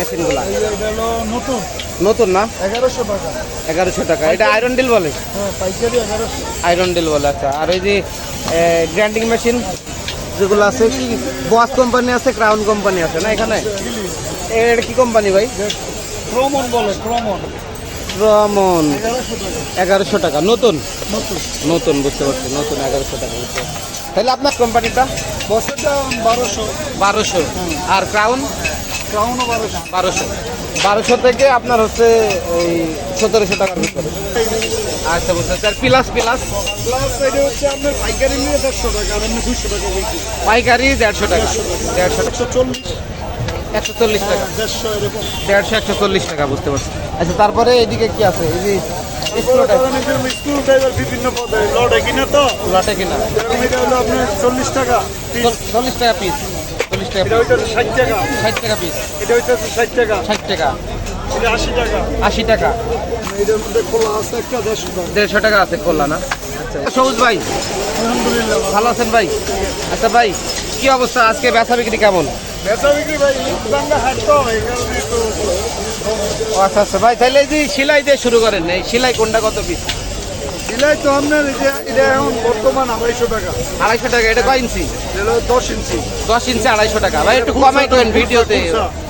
মেশিনগুলা? নতুন। না? এগারোশো টাকা। এগারোশো টাকা। এটা আয়রন ডিল বলে? হ্যাঁ আয়রন ডিল বলে আচ্ছা। আর ওই যে গ্রাইন্ডিং মেশিন যেগুলো আছে কি বস কোম্পানি আছে ক্রাউন কোম্পানি আছে না এখানে? এটা কি কোম্পানি ভাই? ক্রমন বলে ক্রমন রমন এগারোশো টাকা। নতুন? নতুন। বুঝতে পারছি। নতুন এগারোশো টাকা বুঝতে তাহলে আপনার কোম্পানিটা বছরটা বারোশো। বারোশো। আর ক্রাউন ক্রাউনও বারোশো। বারোশো। বারোশো থেকে আপনার হচ্ছে ওই সতেরোশো টাকার ভিতরে। আচ্ছা বুঝতে আর প্লাস প্লাস? প্লাস এটা হচ্ছে আপনার পাইকারি নিয়ে দেড়শো টাকা আর এমনি দুশো টাকা পাইকারি দেড়শো টাকা। দেড়শো টাকা। চল্লিশ। একশো চল্লিশ টাকা। দেড়শো এরকম। দেড়শো একশো চল্লিশ টাকা বুঝতে পারছি। আচ্ছা তারপরে এদিকে কি আছে? এই যে এই স্কুল ড্রাইভার বিভিন্ন পদে লড়ে কিনে তো? লাটে কিনা। এটা হলো আপনার চল্লিশ টাকা চল্লিশ টাকা পিস চল্লিশ টাকা ষাট টাকা। ষাট টাকা পিস এটা হইতেছে ষাট টাকা। ষাট টাকা। আশি টাকা। আশি টাকা। এটার মধ্যে খোলা আছে একটা দেড়শো টাকা। দেড়শো টাকা আছে করলা না? আচ্ছা। সবুজ ভাই। আলহামদুলিল্লাহ। ভালো আছেন ভাই? আচ্ছা ভাই কি অবস্থা? আজকে বেচা বিক্রি কেমন? আচ্ছা আচ্ছা। ভাই তাহলে এই যে সেলাই দিয়ে শুরু করেন এই সেলাই কোনটা কত পিস সিলাই তো আপনার এটা এখন বর্তমান আড়াইশো টাকা। আড়াইশো টাকা এটা কয় ইঞ্চি? দশ ইঞ্চি। দশ ইঞ্চি আড়াইশো টাকা। ভাই একটু কমাই করেন ভিডিওতে।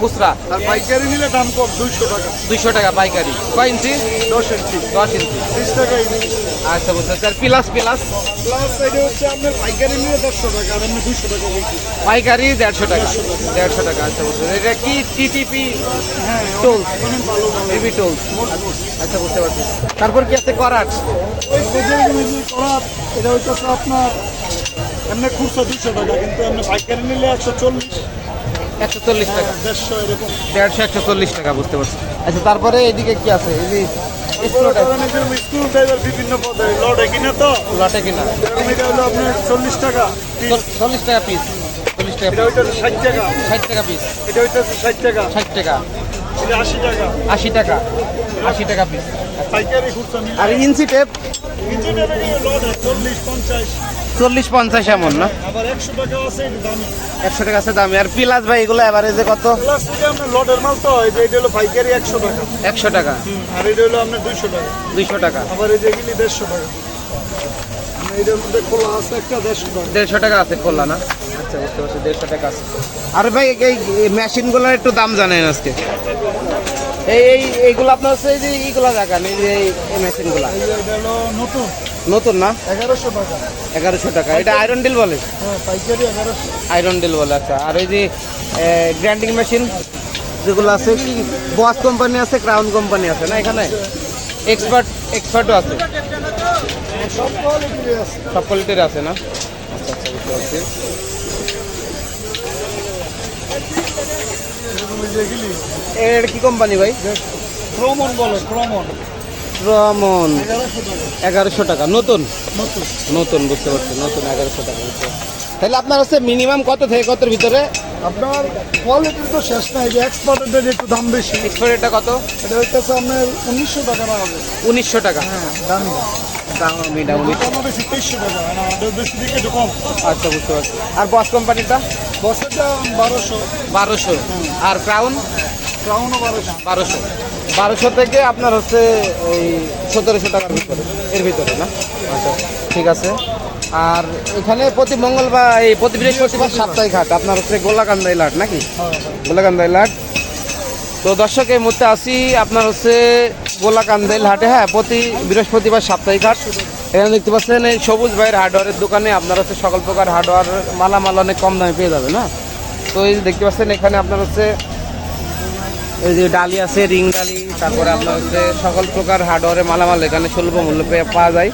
খুচরা। আর পাইকারি নিলে দাম কম দুইশো টাকা। দুইশো টাকা পাইকারি। কয় ইঞ্চি? দশ ইঞ্চি। দশ ইঞ্চি। বিশ টাকা ইঞ্চি। আচ্ছা বুঝতে পারছি। আর প্লাস প্লাস? প্লাস এটা হচ্ছে আপনার পাইকারি নিলে দেড়শো টাকা আর এমনি দুইশো টাকা পাইকারি দেড়শো টাকা। দেড়শো টাকা। আচ্ছা বুঝতে। এটা কি টিটিপি? হ্যাঁ টোলস। TV tours. আচ্ছা বুঝতে পারছি। তারপর কি আছে করাট এটা হইতেছে আপনার এমনি খুচরা দুশো টাকা কিন্তু এমনি পাইকারি নিলে একশো চল্লিশ। একশো চল্লিশ টাকা। দেড়শো এরকম। দেড়শো একশো চল্লিশ টাকা বুঝতে পারছি। আচ্ছা তারপরে এদিকে কি আছে? এই যে এগুলো ধরেন স্কুল ড্রাইভার বিভিন্ন পদে লড়ে কিনে তো? লটে কিনা। এটা হলো আপনার চল্লিশ টাকা চল্লিশ টাকা পিস চল্লিশ টাকা এটা ষাট টাকা। ষাট টাকা পিস এটা ষাট টাকা। ষাট টাকা। এটা আশি টাকা। আশি টাকা। আশি টাকা পিস আর ইঞ্চি টেপ? চল্লিশ পঞ্চাশ। এমন না? একশো টাকা আছে দামি। আর পিলাস ভাই এগুলো এভারেজে কত? লটের মাল তো এটা হলো পাইকারি একশো টাকা। একশো টাকা। আর এটা হলো আপনার দুইশো টাকা। দুইশো টাকা। আবার এই যে এগুলি দেড়শো টাকা। এটার মধ্যে খোলা আছে একটা দেড়শো টাকা। দেড়শো টাকা আছে খোলা না? আচ্ছা বুঝতে পারছি দেড়শো টাকা আছে। আর ভাই এই মেশিনগুলোর একটু দাম জানেন আজকে। এই এই এইগুলো আপনার হচ্ছে যে এইগুলো দেখান এই যে এই- এই মেশিনগুলো এই নতুন। নতুন না? এগারোশো টাকা। এগারোশো টাকা। এটা আয়রন ডিল বলে? হ্যাঁ পাইকারি এগারোশো। আয়রন ডিল বলে আচ্ছা। আর ওই যে গ্রাইন্ডিং মেশিন যেগুলো আছে কি বস কোম্পানি আছে ক্রাউন কোম্পানি আছে না এখানে? এক্সপার্ট এক্সপার্টও আছে। সব কোয়ালিটির আছে। সব কোয়ালিটির আছে না? আচ্ছা আচ্ছা বুঝতে পারছি এরকম এই যে এগুলি এটা কি কোম্পানি ভাই? ক্রমন বলে ক্রমন রমন এগারোশো টাকা। নতুন? নতুন। বুঝতে পারছি। নতুন এগারোশো টাকা তাহলে আপনার হচ্ছে মিনিমাম কত থেকে কতর ভিতরে? আপনার কোয়ালিটির তো শেষ নাই যে এক্সপোর্টের একটু দাম বেশি। এক্সপায়ারিটা কত? এটা হইতেছে আপনার উনিশশো টাকা হবে। উনিশশো টাকা। হ্যাঁ দামি। দামি বেশি তেইশশো টাকা বেশি দিকে একটু কম। আচ্ছা বুঝতে পারছি। আর বস কোম্পানিটা বছরটা বারোশো। বারোশো। আর ক্রাউন ক্রাউনও বারোশো। বারোশো। বারোশো থেকে আপনার হচ্ছে ওই সতেরোশো টাকার ভিতরে। এর ভিতরে না? আচ্ছা ঠিক আছে। আর এখানে প্রতি মঙ্গলবার এই প্রতি বৃহস্পতিবার সাপ্তাহিক হাট। আপনার হচ্ছে গোলাকান্দাই লাট নাকি? হ্যাঁ গোলাকান্দাই লাট। তো দর্শক এই মুহূর্তে আসি আপনার হচ্ছে গোলাকান্দাইল হাটে হ্যাঁ প্রতি বৃহস্পতিবার সাপ্তাহিক হাট। এখানে দেখতে পাচ্ছেন এই সবুজ ভাইয়ের হার্ডওয়ারের দোকানে আপনার হচ্ছে সকল প্রকার হার্ডওয়ার মালামাল অনেক কম দামে পেয়ে যাবে না তো এই দেখতে পাচ্ছেন এখানে আপনার হচ্ছে এই যে ডালি আছে, রিং ডালি, তারপরে আপনার হচ্ছে সকল প্রকার হার্ডওয়ারের মালামাল এখানে সুলভ মূল্য পেয়ে পাওয়া যায়।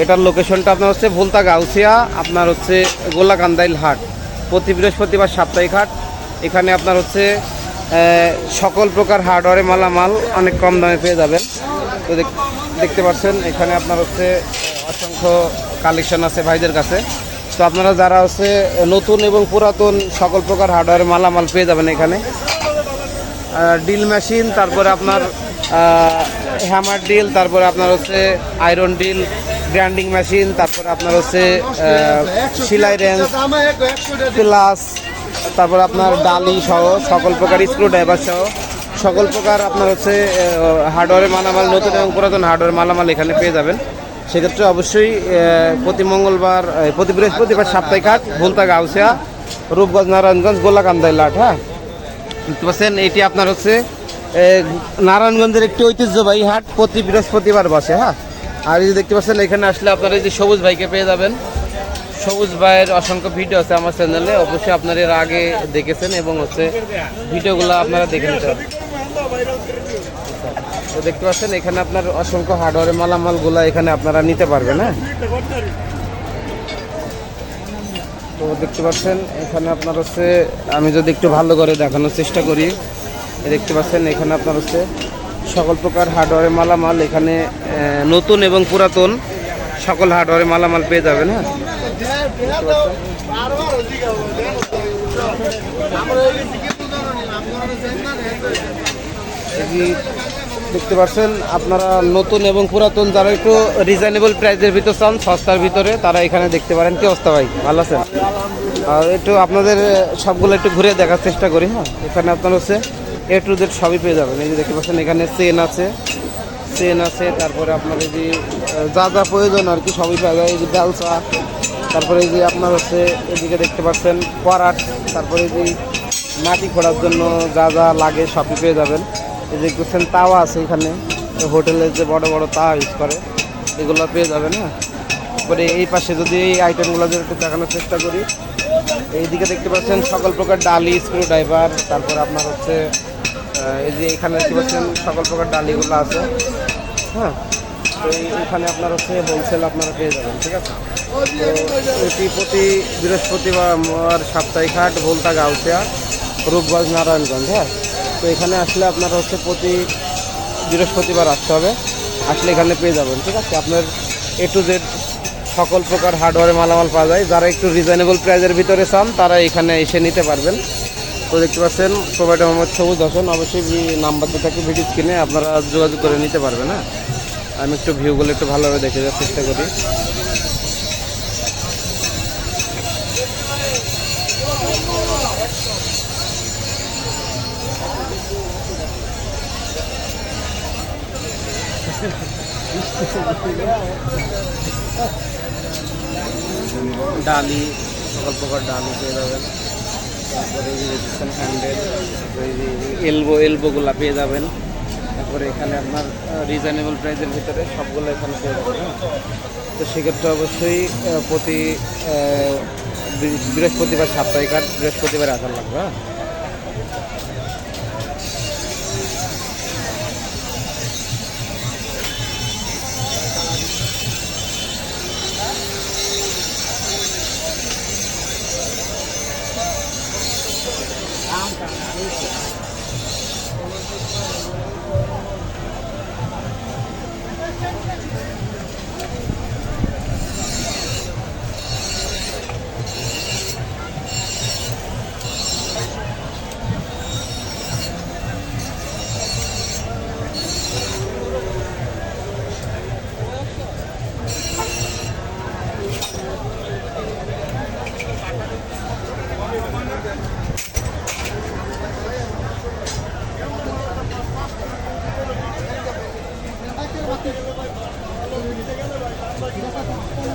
এটার লোকেশনটা আপনার হচ্ছে ভুলতা গাউসিয়া আপনার হচ্ছে গোলাকান্দাইল হাট। প্রতি বৃহস্পতিবার সাপ্তাহিক হাট। এখানে আপনার হচ্ছে সকল প্রকার হার্ডওয়ারের মালামাল অনেক কম দামে পেয়ে যাবেন। তো দেখতে পাচ্ছেন এখানে আপনার হচ্ছে অসংখ্য কালেকশন আছে ভাইদের কাছে। তো আপনারা যারা হচ্ছে নতুন এবং পুরাতন সকল প্রকার হার্ডওয়ারের মালামাল পেয়ে যাবেন এখানে। ডিল মেশিন তারপরে আপনার হ্যামার ডিল তারপরে আপনার হচ্ছে আয়রন ডিল গ্রাইন্ডিং মেশিন তারপরে আপনার হচ্ছে সিলাই রেঞ্জ প্লাস তারপর আপনার ডালি সহ সকল প্রকার স্ক্রু ড্রাইভার সহ সকল প্রকার আপনার হচ্ছে হার্ডওয়ারের মালামাল, নতুন এবং পুরাতন হার্ডওয়ার মালামাল এখানে পেয়ে যাবেন। সেক্ষেত্রে অবশ্যই প্রতি মঙ্গলবার প্রতি বৃহস্পতিবার সাপ্তাহিক হাট ভুলতা গাউসিয়া রূপগঞ্জ নারায়ণগঞ্জ গোলাকান্দাই লাট হ্যাঁ? দেখতে পাচ্ছেন এটি আপনার হচ্ছে নারায়ণগঞ্জের একটি ঐতিহ্যবাহী হাট প্রতি বৃহস্পতিবার বসে হ্যাঁ? আর এই যে দেখতে পাচ্ছেন এখানে আসলে আপনারা এই যে সবুজ ভাইকে পেয়ে যাবেন। সবুজ ভাইয়ের অসংখ্য ভিডিও আছে আমার চ্যানেলে অবশ্যই আপনারা এর আগে দেখেছেন এবং হচ্ছে ভিডিওগুলো আপনারা দেখে নিতে তো দেখতে পাচ্ছেন, এখানে আপনার অসংখ্য হার্ডওয়ারের মালামালগুলো এখানে আপনারা নিতে পারবেন হ্যাঁ? তো দেখতে পাচ্ছেন, এখানে আপনার হচ্ছে, আমি যদি একটু ভালো করে দেখানোর চেষ্টা করি দেখতে পাচ্ছেন, এখানে আপনার হচ্ছে সকল প্রকার হার্ডওয়ারের মালামাল, এখানে নতুন এবং পুরাতন সকল হার্ডওয়ারের মালামাল পেয়ে যাবেন হ্যাঁ? দেখতে পাচ্ছেন, আপনারা নতুন এবং পুরাতন যারা একটু রিজনেবল প্রাইসের ভিতর চান, সস্তার ভিতরে, তারা এখানে দেখতে পারেন। কি অবস্থা ভাই? ভালো আছেন? আর একটু আপনাদের সবগুলো একটু ঘুরে দেখার চেষ্টা করি হ্যাঁ? এখানে আপনার হচ্ছে এ টু জেড সবই পেয়ে যাবেন। এই যে দেখতে পাচ্ছেন, এখানে চেন আছে। চেন আছে, তারপরে আপনার এই যে যা যা প্রয়োজন আর কি, সবই পাওয়া যায়। এই যে বেলসা তারপরে এই যে আপনার হচ্ছে, এদিকে দেখতে পাচ্ছেন করাট তারপরে এই যে মাটি খোঁড়ার জন্য যা যা লাগে সবই পেয়ে যাবেন। এই যে দেখতেছেন তাওয়া আছে এখানে হোটেলে যে বড় বড় তাওয়া ইউজ করে, এগুলো পেয়ে যাবে না তারপরে এই পাশে যদি এই আইটেমগুলো যদি একটু দেখানোর চেষ্টা করি, এইদিকে দেখতে পাচ্ছেন সকল প্রকার ডালি স্ক্রু ড্রাইভার তারপর আপনার হচ্ছে এই যে এখানে দেখতে পাচ্ছেন সকল প্রকার ডালিগুলো আছে হ্যাঁ? তো এখানে আপনার হচ্ছে হোলসেল আপনারা পেয়ে যাবেন, ঠিক আছে? এটি প্রতি বৃহস্পতিবার সাপ্তাহিক হাট, ভোলতা গাউসিয়া, রূপগঞ্জ, নারায়ণগঞ্জ হ্যাঁ? তো এখানে আসলে আপনার হচ্ছে প্রতি বৃহস্পতিবার আসতে হবে। আসলে এখানে পেয়ে যাবেন, ঠিক আছে? আপনার এ টু জেড সকল প্রকার হার্ডওয়ারে মালামাল পাওয়া যায়। যারা একটু রিজনেবল প্রাইজের ভিতরে চান, তারা এখানে এসে নিতে পারবেন। তো দেখতে পাচ্ছেন প্রোভাইডার মোহাম্মদ সবুজ হোসেন। অবশ্যই নাম্বারটা থাকে ভিডিও স্ক্রিনে, আপনারা যোগাযোগ করে নিতে পারবেন হ্যাঁ? আমি একটু ভিউগুলো একটু ভালোভাবে দেখে যাওয়ার চেষ্টা করি। ডালি সকল প্রকার ডালি পেয়ে যাবেন। তারপরে দেখছেন হ্যান্ডেল এলবো এলবোগুলো পেয়ে যাবেন। তারপরে এখানে আপনার রিজনেবল প্রাইসের ভিতরে সবগুলো এখানে পেয়ে যাবেন হ্যাঁ। তো সেক্ষেত্রে অবশ্যই প্রতি বৃহস্পতিবার, সাপ্তাহিক আর বৃহস্পতিবার আসার লাগবে হ্যাঁ।